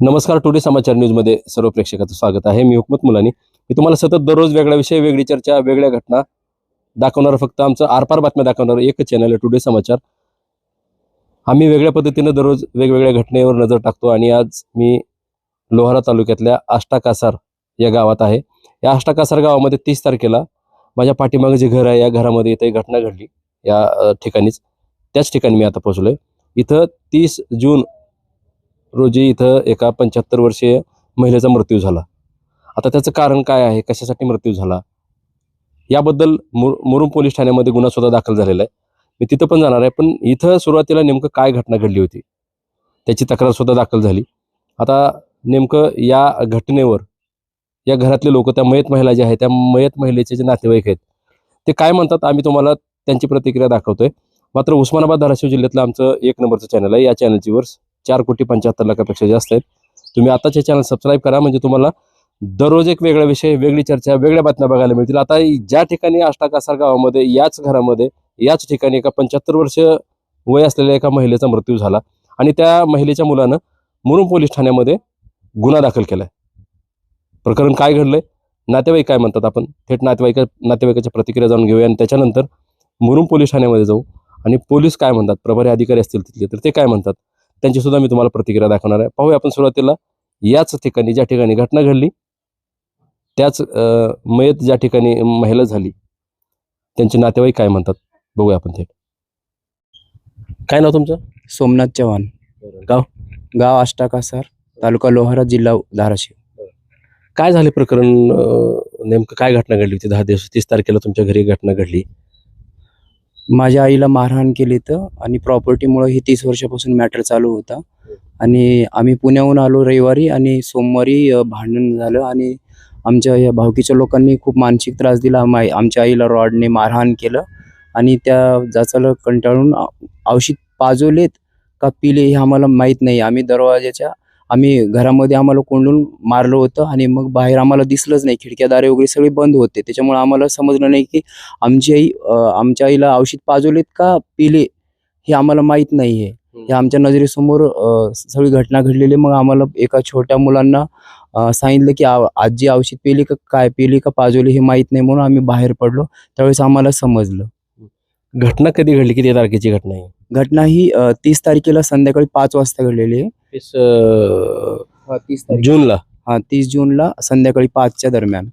नमस्कार टुडे समाचार न्यूजमध्ये सर्व प्रेक्षकाचं स्वागत आहे. मी हुकमत मुलानी. मी तुम्हाला सतत दररोज वेगळा विषय वेगळी चर्चा वेगळ्या घटना दाखवणार फक्त आमचं आरपार बातम्या दाखवणार एकच चॅनल आहे टुडे समाचार. आम्ही वेगळ्या पद्धतीनं दररोज वेगवेगळ्या घटनेवर नजर टाकतो आणि आज मी लोहारा तालुक्यातल्या आष्टाकासार या गावात आहे. या आष्टाकासार गावामध्ये तीस तारखेला माझ्या पाठीमागं जे घर आहे या घरामध्ये इथे एक घटना घडली. या ठिकाणीच. त्याच ठिकाणी मी आता पोहोचलोय. इथं तीस जून रोजी इथं एका पंच्याहत्तर वर्षीय महिलेचा मृत्यू झाला. आता त्याचं कारण काय आहे? कशासाठी मृत्यू झाला? याबद्दल मुर मुरुम पोलीस ठाण्यामध्ये गुन्हा सुद्धा दाखल झालेला आहे. मी तिथं पण जाणार आहे पण इथं सुरुवातीला नेमकं काय घटना घडली होती? त्याची तक्रार सुद्धा दाखल झाली. आता नेमकं या घटनेवर या घरातले लोक त्या मयत महिला ज्या आहेत त्या मयत महिलेचे जे नातेवाईक आहेत ते काय म्हणतात आम्ही तुम्हाला त्यांची प्रतिक्रिया दाखवतोय. मात्र उस्मानाबाद धाराशिव जिल्ह्यातलं आमचं एक नंबरचं चॅनल आहे. या चॅनलची वर्ष चार कोटी पंच्याहत्तर लाखापेक्षा जास्त आहेत. तुम्ही आताचे चॅनल सबस्क्राईब करा म्हणजे तुम्हाला दररोज एक वेगळा विषय वेगळी चर्चा वेगळ्या बातम्या बघायला मिळतील. आता ज्या ठिकाणी आष्टा कासार गावामध्ये याच घरामध्ये याच ठिकाणी एका पंच्याहत्तर वर्ष वय असलेल्या एका महिलेचा मृत्यू झाला. आणि त्या महिलेच्या मुलानं मुरुम पोलीस ठाण्यामध्ये गुन्हा दाखल केलाय. प्रकरण काय घडलंय? नातेवाईक काय म्हणतात आपण? थेट नातेवाईक नातेवाईकाच्या प्रतिक्रिया जाणून घेऊया. आणि त्याच्यानंतर मुरुम पोलीस ठाण्यामध्ये जाऊ. आणि पोलीस काय म्हणतात? प्रभारी अधिकारी असतील तिथले तर ते काय म्हणतात? त्यांची सुद्धा मी तुम्हाला प्रतिक्रिया दाखवणार आहे. पाहूया आपण सुरुवातीला. याच ठिकाणी ज्या ठिकाणी घटना घडली त्याच मयत ज्या ठिकाणी महिला झाली त्यांचे नातेवाईक काय म्हणतात? बघूया आपण थेट. काय नाव तुमचं? सोमनाथ चव्हाण. गाव? गाव आष्टाकासार तालुका लोहारा जिल्हा धाराशिव. काय झाले प्रकरण नेमकं काय घटना घडली होती? दहा दिवस तीस तारखेला तुमच्या घरी घटना घडली. माझ्या आईला मारहाण केली तर आणि प्रॉपर्टीमुळे हे तीस वर्षापासून मॅटर चालू होता. आणि आम्ही पुण्याहून आलो रविवारी आणि सोमवारी भांडण झालं आणि आमच्या या भावकीच्या लोकांनी खूप मानसिक त्रास दिला. आम- आमच्या आईला रॉडने मारहाण केलं आणि त्या जाचाला कंटाळून औषध पाजवलेत का पिले हे आम्हाला माहीत नाही. आम्ही दरवाजाच्या आम्ही घरामध्ये आम्हाला कोंडून मारलं होतं आणि मग बाहेर आम्हाला दिसलंच नाही. खिडक्यादारे वगैरे सगळे बंद होते. त्याच्यामुळे आम्हाला समजलं नाही की आमची आई आमच्या आईला औषध पाजवलेत का पिले हे आम्हाला माहीत नाही आहे हे आमच्या नजरेसमोर सगळी घटना घडलेली. मग आम्हाला एका छोट्या मुलांना सांगितलं की आजी औषध पिली का काय पिली का पाजवली हे माहीत नाही म्हणून आम्ही बाहेर पडलो. त्यावेळेस आम्हाला समजलं. घटना कधी घडली? किती तारखेची घटना आहे? घटना ही तीस तारखेला संध्याकाळी पाच वाजता घडलेली आहे. तीस अं, तीस जूनला? हा तीस जूनला संध्याकाळी पाचच्या दरम्यान.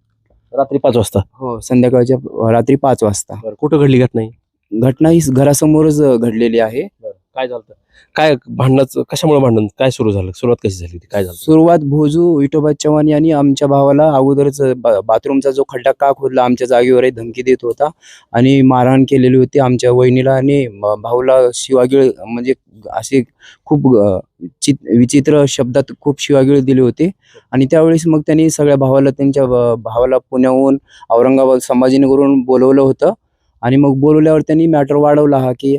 रात्री पाच वाजता? हो. संध्याकाळच्या अ, रात्री पाच वाजता. बरं कुठं घडली घटना ही? घटना ही घरासमोरच अ, घडलेली आहे. काय झालं काय भांडणाचं कशामुळे भांडण काय सुरू झालं? सुरुवात कशी झाली होती? काय झालं? सुरुवात भोजू विठोबा चव्हाण यांनी आमच्या भावाला अगोदरच बा- बाथरूमचा जो खड्डा का खोदला आमच्या जागेवर धमकी देत होता आणि मारहाण केलेली होती आमच्या वहिनीला आणि म- भाऊला शिवागीळ म्हणजे असे खूप अ, चित विचित्र शब्दात खूप शिवागीळ दिले होते आणि त्यावेळेस मग त्यांनी सगळ्या भावाला त्यांच्या भ- भावाला पुण्याहून औरंगाबाद संभाजीनगरहून बोलवलं होतं आणि मग बोलवल्यावर त्यांनी मॅटर वाढवला हा की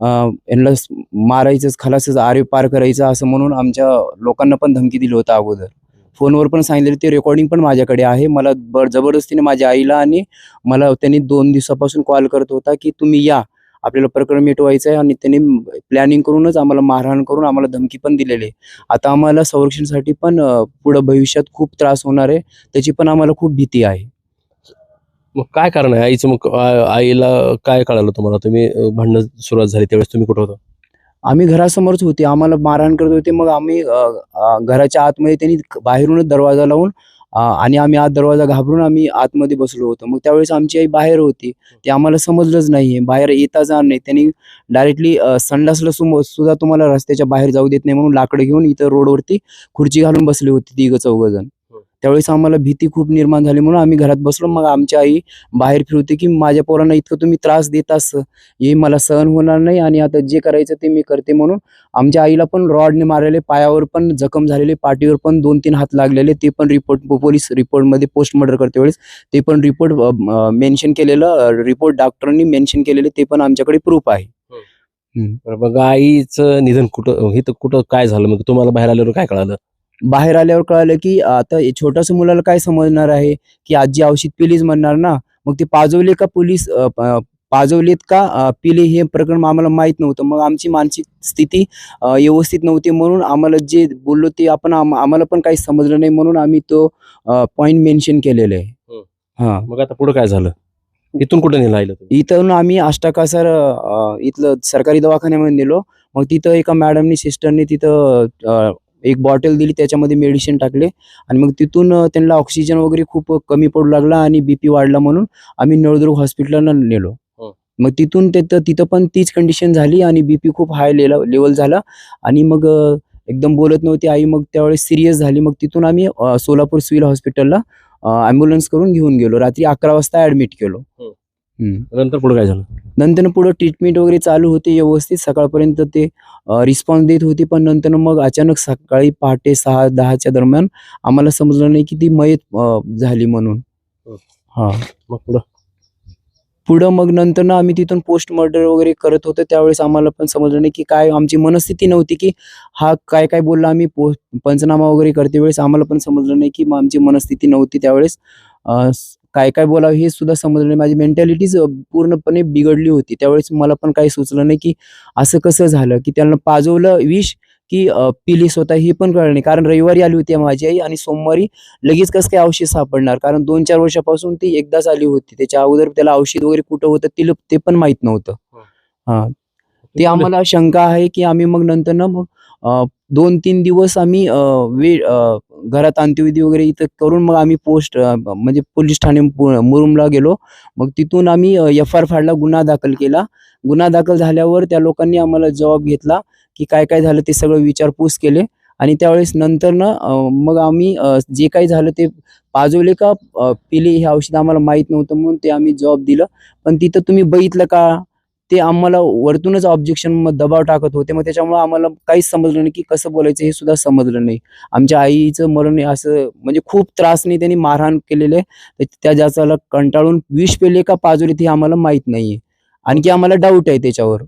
यांना मारायचंच खलासच आरे पार करायचं असं म्हणून आमच्या लोकांना पण धमकी दिली होता अगोदर. फोनवर पण सांगितलेलं ते रेकॉर्डिंग पण माझ्याकडे आहे. मला ब जबरदस्तीने माझ्या आईला आणि मला त्यांनी दोन दिवसापासून कॉल करत होता की तुम्ही या. आपल्याला प्रकरण मिटवायचं आहे आणि त्यांनी प्लॅनिंग करूनच आम्हाला मारहाण करून आम्हाला धमकी पण दिलेली आता आम्हाला संरक्षणासाठी पण पुढं भविष्यात खूप त्रास होणार आहे. त्याची पण आम्हाला खूप भीती आहे. मग काय कारण आहे? आईचं मग आ- आईला काय कळालं तुम्हाला? तुम्ही अं, भांडणं सुरुवात झाली त्यावेळेस तुम्ही कुठं होता? आम्ही घरासमोरच होते. आम्हाला मारहाण करत होते. मग आम्ही अ, अ, घराच्या आतमध्ये त्यांनी बाहेरूनच दरवाजा लावून अ, आणि आम्ही आत दरवाजा घाबरून आम्ही आतमध्ये बसलो होतो. मग त्यावेळेस आमची आई बाहेर होती. ते आम्हाला समजलंच नाही बाहेर येता जाणार नाही. त्यांनी डायरेक्टली संडासला सुम- सुद्धा तुम्हाला रस्त्याच्या बाहेर जाऊ देत नाही म्हणून लाकडं घेऊन इथं रोडवरती खुर्ची घालून बसली होती तिघं चौघ जण त्यावेळेस आम्हाला भीती खूप निर्माण झाली म्हणून आम्ही घरात बसलो. मग आमची आई बाहेर फिरवते की माझ्या पोरांना इतकं तुम्ही त्रास देतास हे मला सहन होणार नाही आणि आता जे करायचं ते मी करते म्हणून आमच्या आईला पण रॉडने मारलेले पायावर पण जखम झालेले पाठीवर पण दोन तीन हात लागलेले ते पण रिपोर्ट पोलीस रिपोर्टमध्ये पोस्ट मर्डर करते वेळेस. ते पण रिपोर्ट मेन्शन केलेलं रिपोर्ट डॉक्टरांनी मेन्शन केलेले ते पण आमच्याकडे प्रूफ आहे. बरं, मग आईचं निधन कुठं हे तर कुठं काय झालं? मग तुम्हाला बाहेर आल्यावर काय कळालं? बाहेर आल्यावर कळालं की आता छोट्याशा मुलाला काय समजणार आहे? की आजी औषध पिलीच म्हणणार ना? मग ते पाजवले का पोलीस पाजवलेत का? पिले हे प्रकरण आम्हाला माहीत नव्हतं. मग आमची मानसिक स्थिती व्यवस्थित नव्हती म्हणून आम्हाला जे बोललो ते आपण आम- आम्हाला पण काही समजलं नाही म्हणून आम्ही तो पॉइंट मेन्शन केलेले आहे. हं. हा. मग आता पुढे काय झालं? इथून कुठे नेलं इथून आम्ही अष्टाकासर अ, इथलं सरकारी दवाखान्यामध्ये नेलो. मग तिथं एका मॅडमनी सिस्टरने तिथं एक बॉटल दिली त्याच्यामध्ये मेडिसिन टाकले आणि मग तिथून त्यांना ऑक्सिजन वगैरे खूप कमी पडू लागला आणि बीपी वाढला म्हणून आम्ही नळदुर्ग हॉस्पिटलला नेलो हो. मग तिथून तिथं तिथं पण तीच कंडिशन झाली आणि बीपी खूप हाय लेवल झाला आणि मग एकदम बोलत नव्हती आई मग त्यावेळेस सिरियस झाली मग तिथून आम्ही सोलापूर सिव्हिल हॉस्पिटलला ॲम्ब्युलन्स करून घेऊन गेलो रात्री अकरा वाजता ॲडमिट केलो हो. नंतर पुढे काय झालं? नंतर पुढं ट्रीटमेंट वगैरे चालू होती व्यवस्थित. सकाळपर्यंत ते रिस्पॉन्स देत होती पण नंतर मग अचानक सकाळी पहाटे सहा दहाच्या दरम्यान आम्हाला समजलं नाही की ती मयत झाली म्हणून. हो. मग पुढं? पुढं मग नंतर ना आम्ही तिथून पोस्ट मर्डर वगैरे करत होतो. त्यावेळेस आम्हाला पण समजलं नाही की काय आमची मनस्थिती नव्हती की हा काय काय बोलला आम्ही पंचनामा वगैरे करते वेळेस आम्हाला पण समजलं नाही की आमची मनस्थिती नव्हती त्यावेळेस. काय काय बोलावं हे सुद्धा समजलं नाही. माझी मेंटॅलिटीज पूर्णपणे बिघडली होती. त्यावेळेस मला पण काही सुचलं नाही की असं कसं झालं की त्यांना पाजवलं विष की पिली स्वतः हे पण कळलं नाही. कारण रविवारी आली होती माझी आई आणि सोमवारी लगेच कसं काय औषध सापडणार? कारण दोन चार वर्षापासून ती एकदाच आली होती. त्याच्या अगोदर त्याला औषध वगैरे कुठं होतं तिला ते पण माहीत नव्हतं. हो. हा. ते आम्हाला शंका आहे की आम्ही मग नंतर ना मग दोन तीन दिवस आम्ही वे घरात अंत्यविधी वगैरे इथं करून मग आम्ही पोस्ट म्हणजे पोलीस ठाणे मुरुमला गेलो. मग तिथून आम्ही एफ आर फाडला गुन्हा दाखल केला. गुन्हा दाखल झाल्यावर त्या लोकांनी आम्हाला जबाब घेतला की काय काय झालं ते सगळं विचारपूस केले. आणि त्यावेळेस नंतर ना मग आम्ही जे काही झालं ते पाजवले का पिले हे औषध आम्हाला माहीत नव्हतं म्हणून ते आम्ही जॉब दिलं. पण तिथं तुम्ही बघितलं का? ते आम्हाला वरतूनच ऑब्जेक्शन दबाव टाकत होते. मग त्याच्यामुळे आम्हाला काहीच समजलं नाही की कसं बोलायचं हे सुद्धा समजलं नाही. आमच्या आईचं मरण असं म्हणजे खूप त्रासने त्यांनी मारहाण केलेले. त्या जाचाला कंटाळून विष पेले का पाजवले ते आम्हाला माहीत नाहीये. आणखी आम्हाला डाऊट आहे त्याच्यावर.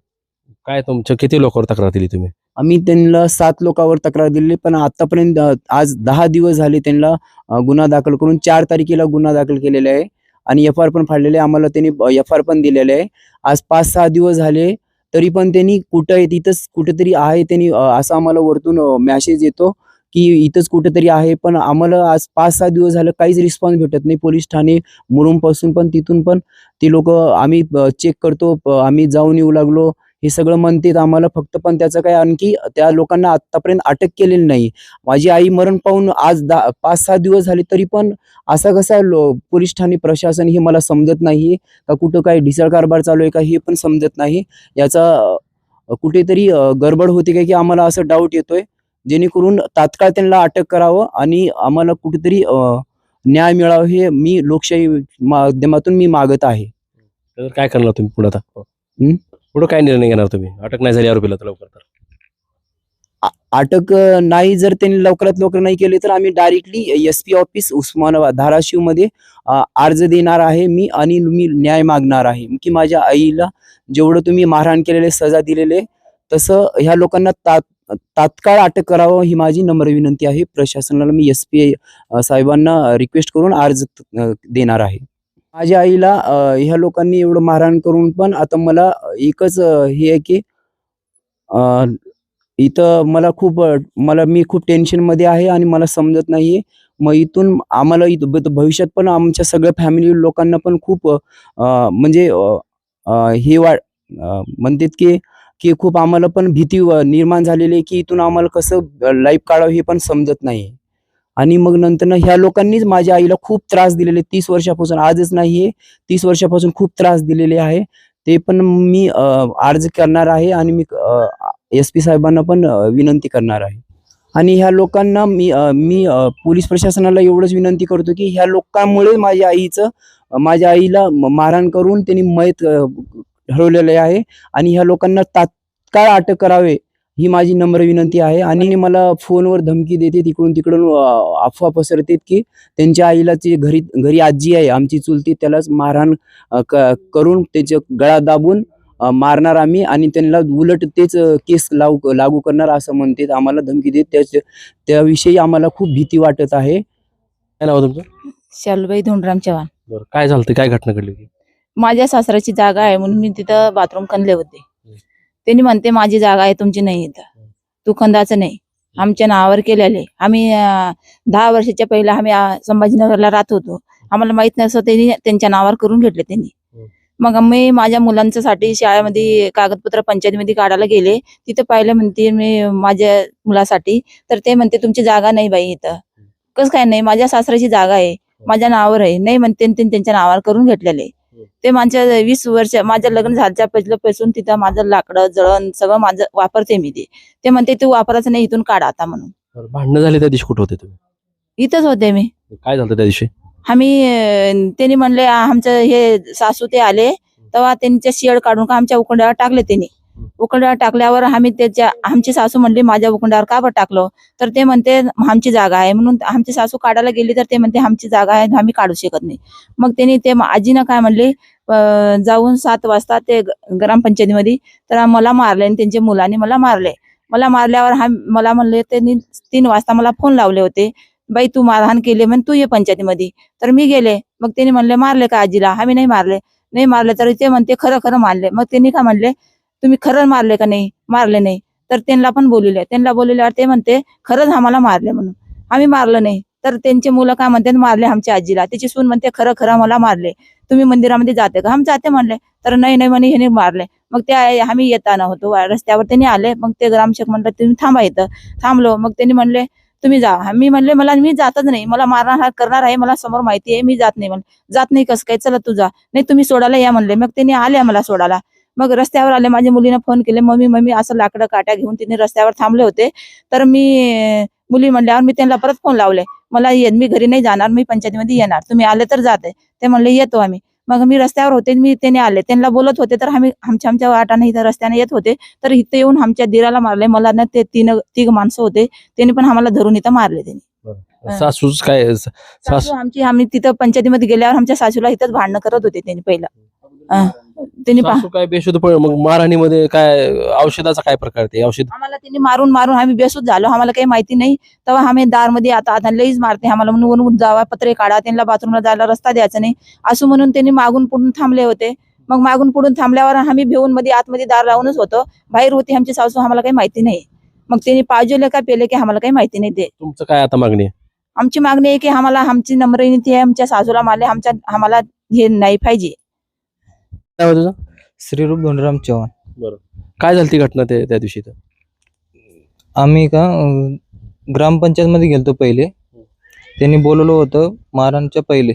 काय तुमच्या किती लोकांवर तक्रार दिली तुम्ही? आम्ही त्यांना सात लोकांवर तक्रार दिली पण आतापर्यंत आज दहा दिवस झाले त्यांना गुन्हा दाखल करून चार तारखेला गुन्हा दाखल केलेला आहे. आणि एफ आर पण फाडलेले आहे. आम्हाला त्यांनी एफ आर पण दिलेले आहे आज पाच सहा दिवस झाले तरी पण त्यांनी कुठं आहे तिथंच कुठेतरी आहे त्यांनी असं आम्हाला वरतून मॅसेज येतो की इथंच कुठेतरी आहे पण आम्हाला आज पाच सहा दिवस झालं काहीच रिस्पॉन्स भेटत नाही पोलीस ठाणे मुरुमपासून पण तिथून पण ती लोक आम्ही चेक करतो आम्ही जाऊन येऊ लागलो हे सगळं म्हणतात आम्हाला फक्त पण त्याचं काय आणखी त्या लोकांना आतापर्यंत अटक केलेली नाही. माझी आई मरण पाहून आज दहा पाच सहा दिवस झाले तरी पण असा कसा लो पोलीस ठाणे प्रशासन हे मला समजत नाही का कुठं काय ढिसळ कारभार चालू आहे का हे पण समजत नाही. याचा कुठेतरी गडबड होते काय की आम्हाला असं डाऊट येतोय. जेणेकरून तात्काळ त्यांना अटक करावं आणि आम्हाला कुठेतरी न्याय मिळावा हे मी लोकशाही माध्यमातून मी मागत आहे. तर काय करणार तुम्ही पुढे आता? पुढे काय निर्णय घेणार तुम्ही? अटक नाही झाली आरोपीला तर लवकर तर. आ- अटक अ, नाही जर त्यांनी लवकरात लवकर नाही केली तर आम्ही directly S P office Osmanabad धाराशिवमध्ये अ, अर्ज देणार आहे मी आणि मी न्याय मागणार आहे. की माझ्या आईला जेवढं तुम्ही मारहाण केलेले सजा दिलेले तसं ह्या लोकांना तात तात्काळ अटक करावं ही माझी नम्र विनंती आहे. प्रशासनाला मी एस पी साहेबांना रिक्वेस्ट करून अर्ज अ, देणार आहे. माझ्या आईला ह्या लोकांनी एवढं मारहाण करून पण आता मला एकच हे आहे की इथं मला खूप मला मी खूप टेन्शनमध्ये आहे आणि मला समजत नाहीये. मग इथून आम्हाला इथं भविष्यात पण आमच्या सगळ्या फॅमिली लोकांना पण खूप म्हणजे हे वा म्हणतात की की खूप आम्हाला पण भीती निर्माण झालेली आहे की इथून आम्हाला कसं लाईफ काढावं हे पण समजत नाही आणि मग नंतर ना ह्या लोकांनीच माझ्या आईला खूप त्रास दिलेले तीस वर्षापासून. आजच नाहीये तीस वर्षापासून खूप त्रास दिलेले आहे. ते पण मी अर्ज करणार आहे आणि मी एस पी साहेबांना पण विनंती करणार आहे. आणि ह्या लोकांना मी मी पोलीस प्रशासनाला एवढंच विनंती करतो की ह्या लोकांमुळे माझ्या आईचं माझ्या आईला मारहाण करून त्यांनी मयत हरवलेले ठरवलेले आहे. आणि ह्या लोकांना तात्काळ अटक करावे. ही माझी नम्र विनंती आहे. आणि मला फोनवर धमकी देते तिकडून तिकडून अफवा पसरतात की त्यांच्या आईला ती घरी घरी आजी आहे आमची चुलती त्यालाच मारहाण करून त्याचे गळा दाबून मारणार आम्ही आणि त्यांना उलट तेच केस लागू लागू करणार असं म्हणतात. आम्हाला धमकी देत त्याच त्याविषयी आम्हाला खूप भीती वाटत आहे. काय नाव आहे तुमचं? शालूबाई धोंडराम चव्हाण. बरं काय झालं काय घटना घडली माझ्या सासऱ्याची जागा आहे म्हणून मी तिथं बाथरूम खणले होते. त्यांनी म्हणते माझी जागा आहे तुमची नाही इथं. तू नाही. आमच्या नावावर केलेले आम्ही दहा वर्षाच्या पहिला आम्ही संभाजीनगरला राहत होतो. आम्हाला माहीत नसतं त्यांनी त्यांच्या नावावर करून घेतले त्यांनी. मग मी माझ्या मुलांच्यासाठी शाळेमध्ये कागदपत्र पंचायतीमध्ये काढायला गेले. तिथं पाहिलं म्हणते मी माझ्या मुलासाठी. तर ते म्हणते तुमची जागा नाही बाई इथं. कसं काय नाही? माझ्या सासऱ्याची जागा आहे. माझ्या नावावर आहे. नाही म्हणते त्यांनी त्यांच्या नावावर करून घेतलेले ते माझ्या वीस वर्ष माझं लग्न झाल्याच्या पहिल्यापासून तिथं माझं लाकडं जळण सगळं माझं वापरते मी ते. ते म्हणते तू वापरायचं नाही इथून काढ आता म्हणून. बरं, भांडणं झाली त्या दिवशी कुठे होते तुम्ही? इथंच होते मी. काय झालं त्या दिवशी? आम्ही अं, त्यांनी म्हणले "आ, आमचं हे सासू ते आले तेव्हा त्यांच्या शेड काढून का आमच्या उकंड्यावर टाकले त्यांनी. उकंड्यावर टाकल्यावर आम्ही त्याच्या आमची सासू म्हणली माझ्या उकंडावर का बरं टाकलं? तर ते म्हणते आमची जागा आहे. म्हणून आमची सासू काढायला गेली तर ते म्हणते आमची जागा आहे आम्ही काढू शकत नाही. मग त्यांनी ते आजीनं काय म्हणले जाऊन सात वाजता ते ग्रामपंचायतीमध्ये तर मला मारले आणि त्यांच्या मुलांनी मला मारले. मला मारल्यावर हा मला म्हणले त्यांनी तीन वाजता मला फोन लावले होते. बाई तू मारहाण केली म्हण तू ये पंचायतीमध्ये. तर मी गेले. मग त्यांनी म्हणले मारले का आजीला? आम्ही नाही मारले. नाही मारले. तर ते म्हणते खरं खरं मारले. मग त्यांनी काय म्हणले तुम्ही खरं मारले का नाही? मारले नाही. तर त्यांना पण बोलले त्यांना बोलले ते म्हणते खरंच आम्हाला मारले म्हणून. आम्ही मारलं नाही. तर त्यांचे मुलं काय म्हणते मारले आमच्या आजीला. त्याची सून म्हणते खरं खरं आम्हाला मारले. तुम्ही मंदिरामध्ये जाते का? हम जाते म्हणले. तर नाही नाही म्हणे ह्याने मारले. मग ते आम्ही येताना होतो. रस्त्यावर त्यांनी आले. मग ते ग्रामसेवक म्हणलं तुम्ही थांबा इथं. थांबलो. मग त्यांनी म्हणले तुम्ही जा. मी म्हणले मला मी जातच नाही. मला मारणार हा करणार आहे. मला समोर माहिती आहे. मी जात नाही. म्हणले जात नाही कसं काय? चला तू जा. नाही तुम्ही सोडायला या म्हणले. मग त्यांनी आले मला सोडायला. मग रस्त्यावर आले माझ्या मुलीनं फोन केले मम्मी मम्मी असं लाकडं काट्या घेऊन तिने रस्त्यावर थांबले होते. तर मी मुली म्हणल्यावर मी त्यांना परत फोन लावले. मला ये मी घरी नाही जाणार मी पंचायतीमध्ये येणार. तुम्ही आले तर जाते. ते म्हणले येतो आम्ही. मग मी रस्त्यावर होते मी त्याने आले. त्यांना बोलत होते तर आम्ही आमच्या आमच्या वाटाने इथं रस्त्याने येत होते. तर इथं येऊन आमच्या दिराला मारले. मला ना ते तीन तिघ माणसं होते. त्यांनी पण आम्हाला धरून इथं मारले त्यांनी. सासूच काय सासू आमची आम्ही तिथं पंचायतीमध्ये गेल्यावर आमच्या सासूला इथंच भांडणं करत होते त्यांनी पहिला. त्यांनी पहा- सासू काय बेशुद्ध पण मग मारहाणीमध्ये काय औषधाचा काय प्रकार ते औषध? आम्हाला त्यांनी मारून मारून आम्ही बेसूत झालो आम्हाला काही माहिती नाही. तेव्हा आम्ही दारमध्ये आता आता लईच मारते आम्हाला म्हणून वरून जावा पत्रे काढा त्यांना बाथरूमला जायला रस्ता द्यायचा नाही. असं म्हणून त्यांनी मागून पुढून थांबले होते. मग मागून पुढून थांबल्यावर आम्ही भिवून मध्ये आतमध्ये दार लावूनच होतो. बाहेर होती आमची सासू आम्हाला काही माहिती नाही. मग त्यांनी पाजवले का पेले की आम्हाला काही माहिती नाही ते. तुमचं काय आता मागणी आहे? आमची मागणी आहे की आम्हाला आमची नम्रनीती आहे आमच्या सासूला मारले आमच्या आम्हाला हे नाही पाहिजे. काय होतं तुझं? श्रीरूप धोंडराम चव्हाण. काय झाली ती घटना ते त्या दिवशी इथं? आम्ही का अं, ग्रामपंचायतमध्ये गेलतो पहिले. त्यांनी बोलवलं होतं मारांच्या पहिले.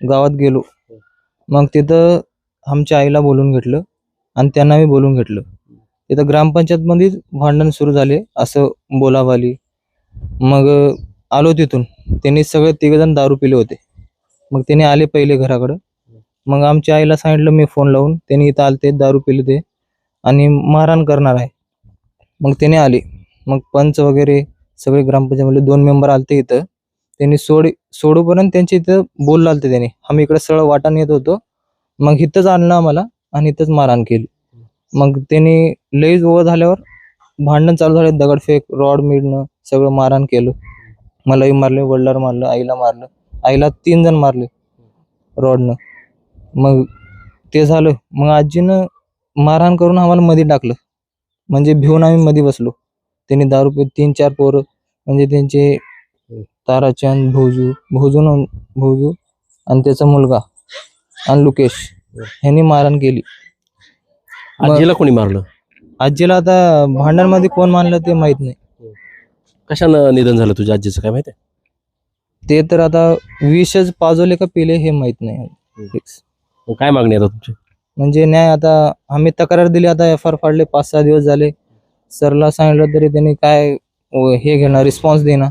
गावात गेलो. मग तिथं आमच्या आईला बोलून घेतलं आणि त्यांना मी बोलून घेतलं. तिथं ग्रामपंचायतमध्ये भांडण सुरू झाले असं बोलावाली. मग अं, आलो तिथून. त्यांनी सगळे तिघजण दारू पिले होते. मग त्यांनी आले पहिले घराकडं. मग आमच्या आईला सांगितलं मी फोन लावून त्यांनी इथं आलते दारू पिले ते आणि मारहाण करणार आहे. मग त्याने आले. मग पंच वगैरे सगळे ग्रामपंचायतमधले दोन मेंबर आलते इथं. त्यांनी सोड सोडूपर्यंत त्यांच्या इथं बोल आलते त्यांनी. आम्ही इकडे सरळ वाटाण येत होतो. मग इथंच आणलं आम्हाला आणि इथंच मारहाण केली. मग त्यांनी लईच ओव्हर झाल्यावर भांडण चालू झाले. दगडफेक रॉड मिळणं सगळं मारहाण केलं. मलाही मारले वडिलावर मारलं आईला मारलं. आईला तीन जण मारले रॉडनं. मग ते झालं. मग आजीनं मारहाण करून आम्हाला मध्ये टाकलं. म्हणजे भिवून आम्ही मध्ये बसलो. त्यांनी दारू पित तीन चार पोरं म्हणजे त्यांचे ताराचंद भोजू भोजू न भोजू आणि त्याचा मुलगा आणि लुकेश ह्यांनी मारहाण केली. मग- आजीला कोणी मारलं? आजीला आता भांडणमध्ये कोण मानलं ते माहीत नाही. कशानं निधन झालं तुझ्या आजीचं काय माहिती ते तर आता विषच पाजवले का पिले हे माहीत नाही. Fix. मग काय मागणी आता तुमची? म्हणजे न्याय आता आम्ही तक्रार दिली आता एफ आर फाडले पाच सहा दिवस झाले. सरला सांगितलं तरी त्यांनी काय अं, हे घेणार रिस्पॉन्स देणार.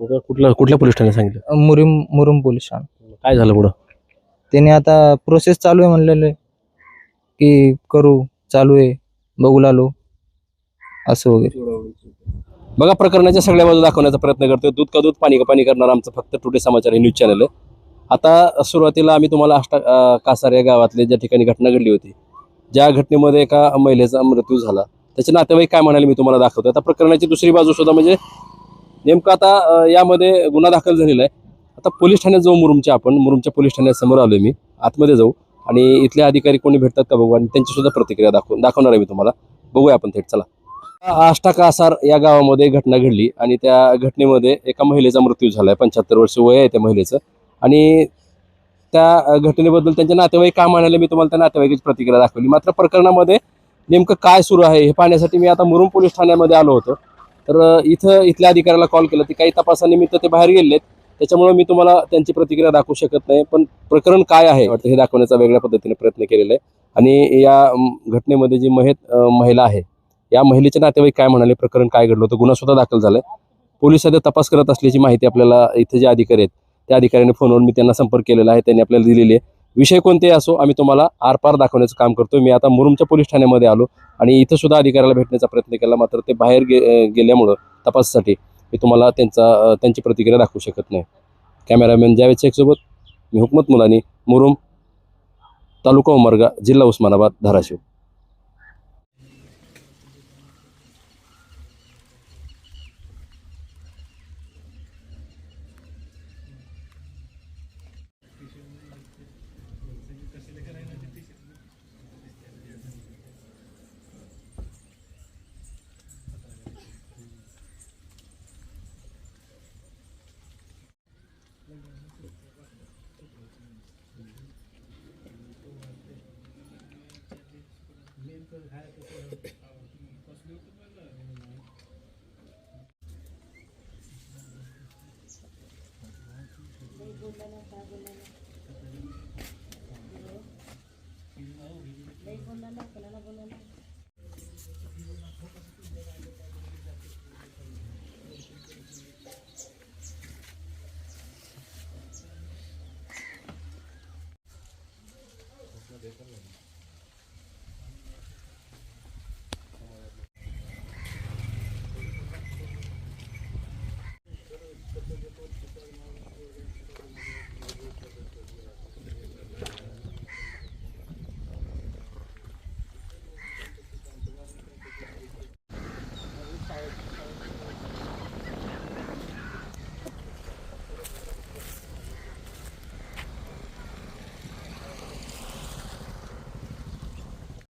मग कुठल्या कुठल्या पोलीस ठाण्यात सांगितलं? मुरुम मुरुम पोलीस ठाणा. काय झालं पुढं? त्याने आता प्रोसेस चालू आहे म्हणलेलं की करू चालू आहे बघू लागलो असं वगैरे. बघा प्रकरणाच्या सगळ्या बाजू दाखवण्याचा प्रयत्न करतोय. दूध का दूध पाणी का पाणी करणार आमचं फक्त टुडे समाचार हे न्यूज चॅनल आहे. आता सुरुवातीला आम्ही तुम्हाला अष्टा कासार या गावातले ज्या ठिकाणी घटना घडली होती ज्या घटनेमध्ये एका महिलेचा मृत्यू झाला. त्याचे नातेवाईक काय म्हणाले मी तुम्हाला दाखवतो. आता प्रकरणाची दुसरी बाजू सुद्धा म्हणजे नेमकं आता यामध्ये गुन्हा दाखल झालेला आहे. आता पोलीस ठाण्यात जाऊ मुरुमच्या आपण. मुरुमच्या पोलीस ठाण्यासमोर आलोय मी. आतमध्ये जाऊ. आणि इथले अधिकारी कोणी भेटतात का बघू? आणि त्यांची सुद्धा प्रतिक्रिया दाखवून दाखवणार आहे मी तुम्हाला. बघूया आपण थेट. चला. आष्टा कासार या गावामध्ये घटना घडली. आणि त्या घटनेमध्ये एका महिलेचा मृत्यू झाला आहे पंच्याहत्तर वर्ष वय आहे त्या महिलेचं. आणि त्या घटनेबद्दल त्यांचे नातेवाईक काम म्हणाले मी तुम्हाला त्या नातेवाईकाची प्रतिक्रिया दाखवली. मात्र प्रकरणामध्ये नेमकं काय सुरू आहे हे पाहण्यासाठी मी आता मुरुम पोलीस ठाण्यामध्ये आलो होतो. तर इथं इथल्या अधिकाऱ्याला कॉल केला. ते काही तपासानिमित्त ते बाहेर गेलेत. त्याच्यामुळे मी तुम्हाला त्यांची प्रतिक्रिया दाखवू शकत नाही. पण प्रकरण काय आहे वाटतं हे दाखवण्याचा वेगळ्या पद्धतीने प्रयत्न केलेला आहे. आणि या घटनेमध्ये जी महेत महिला आहे या महिलेचे नातेवाईक काय म्हणाले प्रकरण काय घडलं होतं गुन्हा सुद्धा दाखल झालाय. पोलीस सध्या तपास करत असल्याची माहिती आपल्याला इथे जे अधिकारी आहेत त्या अधिकाऱ्याने फोनवर मी त्यांना संपर्क केलेला आहे त्यांनी आपल्याला दिलेली आहे. विषय कोणतेही असो आम्ही तुम्हाला आरपार दाखवण्याचं काम करतो मी आता मुरुमच्या पोलीस ठाण्यामध्ये आलो आणि इथं सुद्धा अधिकाऱ्याला भेटण्याचा प्रयत्न केला मात्र ते बाहेर गे गेल्यामुळं तपासासाठी मी तुम्हाला त्यांचा त्यांची प्रतिक्रिया दाखवू शकत नाही. कॅमेरामॅन जावेद शेखसोबत मी हुकमत मुलानी मुरुम तालुका उमरगा जिल्हा उस्मानाबाद धाराशिव. দেখুন